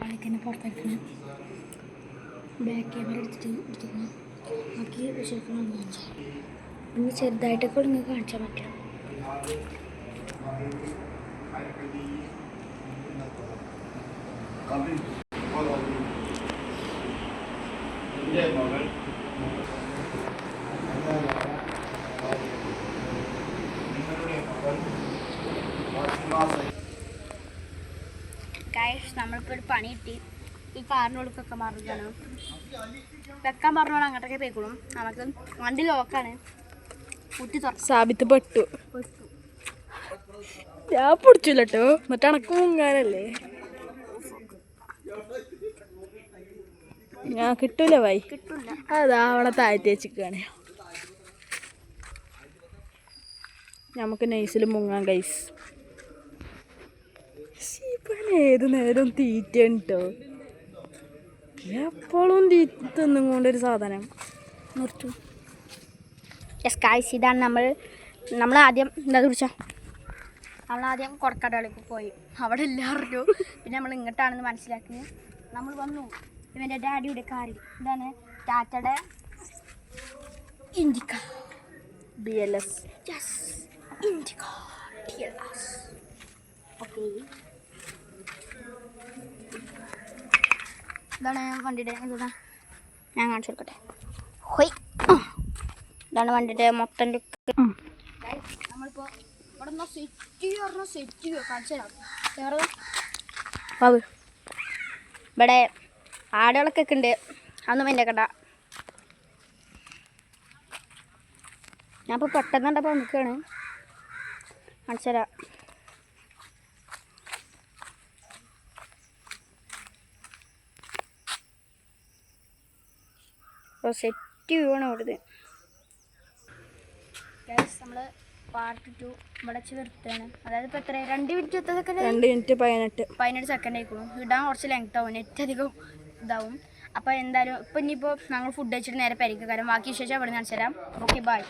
അളക്കന്നെ പുറത്തേക്കണ back camera എടുത്തിട്ട് എടുത്തിരുന്നു ബാക്കി വിഷയക്കണം ഇനി ചെറുതായിട്ടൊക്കെ നിങ്ങൾക്ക് കാണിച്ചാൽ പറ്റില്ല ഗൈസ് നമ്മളിപ്പോൾ ഒരു പണി കിട്ടി. ഈ കാറിനോട് വെക്കാൻ പറഞ്ഞാണ് വെക്കാൻ പറഞ്ഞോണ്ട് അങ്ങോട്ടൊക്കെ പോയിക്കോളും. നമുക്ക് വണ്ടി ലോക്കാണ് കുട്ടി തുറക്കും സാബിത്ത് പെട്ടു. ഞാൻ പിടിച്ചില്ല കേട്ടോ എന്നിട്ട് അണക്ക് മുങ്ങാനല്ലേ? ഞാൻ കിട്ടൂല വൈ. കിട്ടില്ല. അതാ അവളെ താഴ്ത്തി വെച്ചിക്കാണ് നമുക്ക് നൈസിൽ മുങ്ങാം കൈസ് ഏത് നേരം തീറ്റയാണ് കേട്ടോ എപ്പോഴും തീറ്റ തിന്നും കൊണ്ടൊരു സാധനം. നിർത്തും. യെസ് കായ്സ് ഇതാണ് നമ്മൾ നമ്മൾ ആദ്യം എന്താ കുറിച്ചാ? നമ്മൾ ആദ്യം കൊടക്കാടുകളിലേക്ക് പോയി. അവിടെ എല്ലാം അറിഞ്ഞു പിന്നെ നമ്മൾ ഇങ്ങോട്ടാണെന്ന് മനസ്സിലാക്കി നമ്മൾ വന്നു. ഇവന്റെ ഡാഡിയുടെ കാറിൽ ഇതാണ് ടാറ്റയുടെ Indica B L S yes Indica okay ഇതാണ് വണ്ടിയുടെ ഇതാ ഞാൻ കാണിച്ചു കൊടുക്കട്ടെ. ഹൊയ്. ഇതാണ് വണ്ടിയുടെ മൊത്തം ലുക്ക് നമ്മളിപ്പോൾ ഇവിടെ നിന്ന് സെറ്റ് പറഞ്ഞാൽ സെറ്റ് കാണിച്ചു തരാം. വേറെ അത് ഇവിടെ ആടുകളൊക്കെ ഒക്കെ ഉണ്ട്. അതൊന്നും എന്റെ കണ്ട ഞാനിപ്പോൾ പെട്ടെന്ന് കണ്ടപ്പോൾ നിൽക്കുകയാണ് കാണിച്ചു തരാം. അപ്പോൾ സെറ്റ് വ്യൂ ആണ് അവിടുത്തെ നമ്മൾ പാർട്ട് ടു ഇവിടെ വെച്ച് നിർത്തുകയാണ്. അതായത് ഇപ്പോൾ എത്ര രണ്ട് മിനിറ്റ് എത്തതൊക്കെ രണ്ട് മിനിറ്റ് പതിനെട്ട്. പതിനെട്ട് സെക്കൻഡ് ആയിക്കോളും. ഇടാൻ കുറച്ച് ലെങ്ത് ആവും. നെറ്റ് അധികം ഇതാവും. അപ്പോൾ എന്തായാലും ഇപ്പം ഇനിയിപ്പോൾ ഞങ്ങൾ ഫുഡ് കഴിച്ചിട്ട് നേരെ പരിക്കും കാരണം ബാക്കി വിശേഷം അവിടെ നിന്ന് കാണിച്ചു തരാം. Okay bye